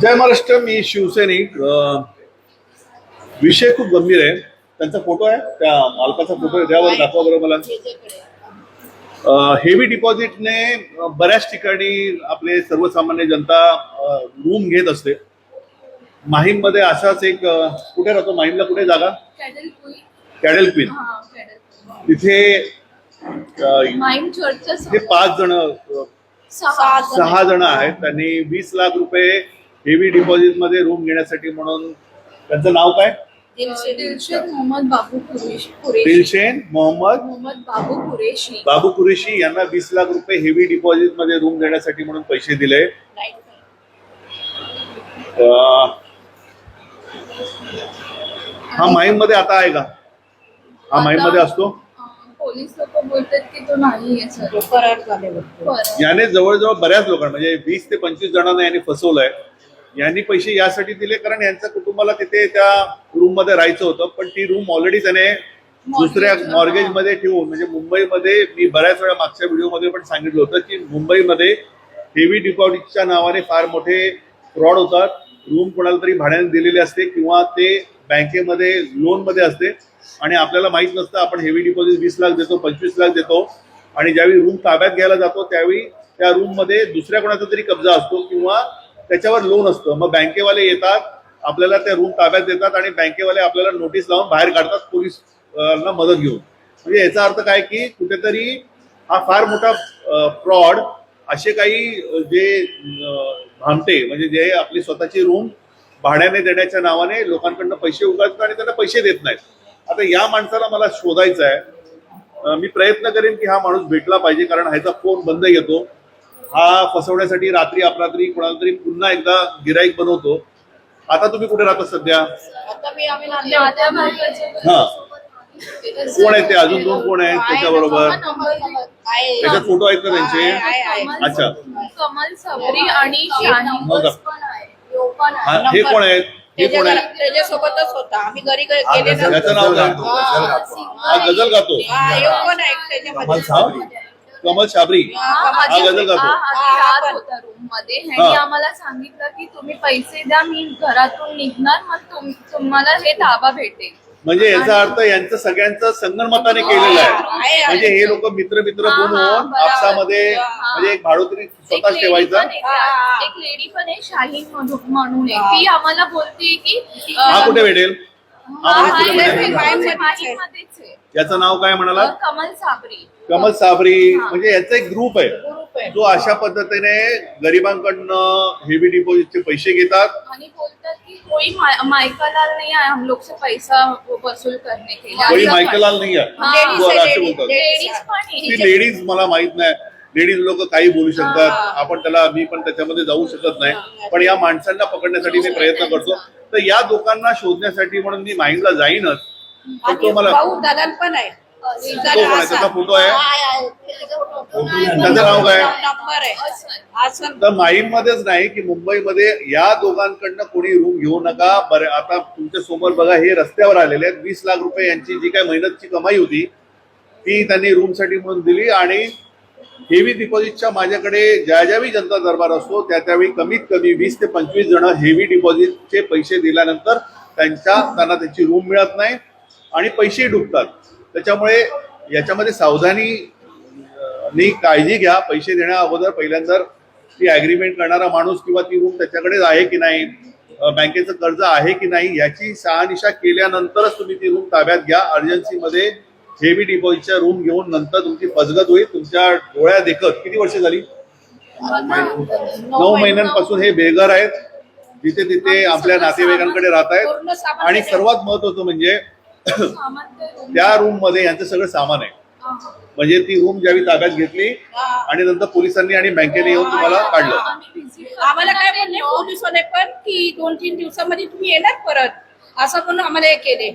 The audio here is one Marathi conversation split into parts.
जय महाराष्ट्र मी शिवसैनिक विषय खूप गंभीर आहे. त्यांचा फोटो आहे त्या मालकाचा फोटो आहे त्यावर दाखवा बरं मला. हेवी डिपॉझिटने बऱ्याच ठिकाणी आपले सर्वसामान्य जनता रूम घेत असते. माहीममध्ये असाच एक कुठे राहतो? माहीमला कुठे जागा? कॅडल क्वीन हा तिथे ते पाच जण सहा जण आहेत. त्यांनी वीस लाख रुपये हेवी डिपॉझिटमध्ये रूम घेण्यासाठी म्हणून त्यांचं नाव काय? दिलशेद मोहम्मद बाबू कुरेशी मोहम्मद मोहम्मद बाबू कुरेशी. बाबू कुरेशी यांना वीस लाख रुपये हेवी डिपॉझिटमध्ये रूम देण्यासाठी म्हणून पैसे दिले. हा माहीममध्ये आता आहे का? हा माहीममध्ये असतो? पोलीस लोक बोलतात की तो नाही याने जवळजवळ बऱ्याच लोकांना म्हणजे वीस ते पंचवीस जणांना यांनी फसवलंय. यांनी पैसे यासाठी दिले कारण यांच्या कुटुंबाला तिथे त्या रूममध्ये राहायचं होतं. पण ती रूम ऑलरेडी त्याने दुसऱ्या मॉर्गेज. मध्ये ठेवून म्हणजे मुंबईमध्ये मी बऱ्याच वेळा मागच्या व्हिडिओमध्ये पण सांगितलं होतं की मुंबईमध्ये हेवी डिपॉझिटच्या नावाने फार मोठे फ्रॉड होतात. रूम कोणाला तरी भाड्याने दिलेले असते किंवा ते बँकेमध्ये लोनमध्ये असते. आणि आपल्याला माहीत नसतं आपण हेवी डिपॉझिट वीस लाख देतो पंचवीस लाख देतो. आणि ज्यावेळी रूम ताब्यात घ्यायला जातो त्यावेळी त्या रूममध्ये दुसऱ्या कोणाचा तरी कब्जा असतो किंवा त्याच्यावर लोन असतं. मग बँकेवाले येतात आपल्याला त्या रूम ताब्यात देतात आणि बँकेवाले आपल्याला नोटीस लावून बाहेर काढतात पोलीस मदत घेऊन. म्हणजे याचा अर्थ काय की कुठेतरी हा फार मोठा फ्रॉड असे काही जे भामटे म्हणजे जे आपली स्वतःची रूम भाड्याने देण्याच्या नावाने लोकांकडनं पैसे उगाळतात आणि त्यांना पैसे देत नाहीत. आता या माणसाला मला शोधायचं आहे मी प्रयत्न करेन की हा माणूस भेटला पाहिजे कारण ह्याचा फोन बंद येतो. हा फसवण्यासाठी रात्री अपरात्री कोणाला तरी पुन्हा एकदा गिराईक बनवतो. आता तुम्ही कुठे राहता सध्या? आता मी आम्ही नात्या भागाचे हा. कोण आहेत ते? अजून दोन कोण आहेत त्याच्याबरोबर? त्याच्यात फोटो आहेत का त्यांचे. अच्छा. कमल सबरी आणि हो हा, हे कोण आहेत? हे कोण आहेत? त्याच्यासोबतच होता. आम्ही घरी गे- गेले ना त्याचं नाव काय हा गझल गातो. हा, यो कमल शाबरी हा, आधी- गझल गातो रूममध्ये ह्यांनी हा. आम्हाला सांगितलं की तुम्ही पैसे द्या मी घरातून निघणार मग तुम- तुम्हाला हे ताबा भेटेल म्हणजे याचा अर्थ यांचं सगळ्यांचं संगणमताने केलेलं आहे. म्हणजे हे लोक मित्र मित्र हा, हा, बनवून बरोबर. आपसामध्ये हा. म्हणजे एक भाडोत्री एक स्वतःच लेडी ठेवायचा पण आहे, हा. एक लेडी पण आहे शाहीन म्हणून म्हणून आहे. ती आम्हाला बोलते की हा कुठे भेटेल? याचं नाव काय म्हणाला? कमल साबरी. कमल साबरी. म्हणजे याचा एक ग्रुप आहे. जो अशा पद्धतीने गरिबांकडनं हेवी डिपॉझिटचे पैसे घेतात. आणि बोलतात की कोई मायकालाल नाही आहे हम लोग से पैसा वसूल करने के लिए कोणी मायकलाल नाही आहे. हा. असे बोलतात. लेडीज पण ती आहे. लेडीज मला माहीत नाही. लेडीज लोक काही बोलू शकतात. हा. आपण त्याला मी पण त्याच्यामध्ये जाऊ शकत नाही. पण या माणसांना पकडण्यासाठी मी प्रयत्न करतो. तर या लोकांना शोधण्यासाठी म्हणून मी माईंडला जाईनच. पण तो मला पण आहे. त्याचा फोटो आहे. त्याचं नाव काय? तर माहीम मध्येच नाही की मुंबईमध्ये या दोघांकडनं कोणी रूम घेऊ नका. बरे आता तुमच्यासमोर बघा हे रस्त्यावर आलेले आहेत. वीस लाख रुपये यांची जी काय मेहनतची कमाई होती ती त्यांनी रूमसाठी म्हणून दिली आणि हेवी डिपॉझिटच्या माझ्याकडे ज्या ज्यावेळी जनता दरबार असतो त्या त्यावेळी कमीत कमी वीस ते पंचवीस जण हेवी डिपॉझिटचे पैसे दिल्यानंतर त्यांच्या त्यांना त्याची रूम मिळत नाही आणि पैसेही डुबतात. त्याच्यामुळे याच्यामध्ये सावधानी नी काळजी घ्या. पैसे देण्या अगोदर पहिल्यांदा ती ॲग्रीमेंट करणारा माणूस किंवा ती रूम त्याच्याकडेच आहे की नाही बँकेचं कर्ज आहे की नाही याची शहानिशा केल्यानंतरच तुम्ही ती रूम ताब्यात घ्या. अर्जन्सीमध्ये हेवी डिपॉझिटच्या रूम घेऊन नंतर तुमची फसगत होईल तुमच्या डोळ्या देखत. किती वर्ष झाली? नऊ महिन्यांपासून हे बेघर आहेत. जिथे तिथे आपल्या नातेवाईकांकडे राहत आहेत. आणि. सर्वात महत्वाचं म्हणजे त्या रूममध्ये यांचं सगळं सामान आहे. हा. म्हणजे ती रूम ज्यावेळी ताब्यात घेतली हा. आणि नंतर पोलिसांनी आणि बँकेने येऊन तुम्हाला काढलं. आम्हाला काय लोक- पोलिसवाले पण की दोन तीन दिवसामध्ये तुम्ही येणार परत? असं म्हणून आम्हाला हे केले.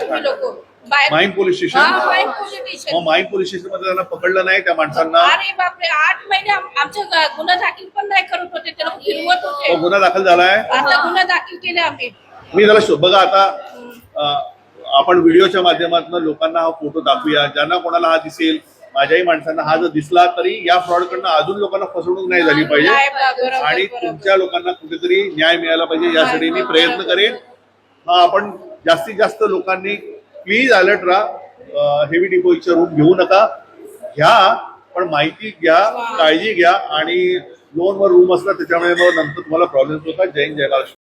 तुम्ही लोक. माईम पोलीस स्टेशन. हा, बाहेर पोलीस स्टेशन. मग माईम पोलीस स्टेशनमध्ये त्यांना पकडलं नाही त्या माणसांना. अरे बापरे आठ महिने आम- आमच्या ग- गुन्हा दाखल पण नाही करत होते ते लोक फिरवत होते. तो गुन्हा दाखल झालाय. आता गुन्हा दाखल केले आम्ही. मी त्याला शो- बघा आता अं, आपण व्हिडिओच्या माध्यमातून लोकांना हा फोटो दाखवूया. ज्यांना कोणाला हा दिसेल माझ्याही माणसांना हा जर दिसला तरी या फ्रॉड कडनं अजून लोकांना फसवणूक नाही झाली नाही, पाहिजे बरोबर, आणि बरोबर. तुमच्या लोकांना कुठेतरी न्याय मिळाला पाहिजे यासाठी मी प्रयत्न करेन. हा आपण जास्तीत जास्त लोकांनी प्लीज अलर्ट राहा. हेवी डिपॉझिटचा रूम घेऊ नका. घ्या पण माहिती घ्या काळजी घ्या आणि लोनवर रूम असला त्याच्यामुळे मग नंतर तुम्हाला प्रॉब्लेम होतात. जय हिंद, जय महाराष्ट्र.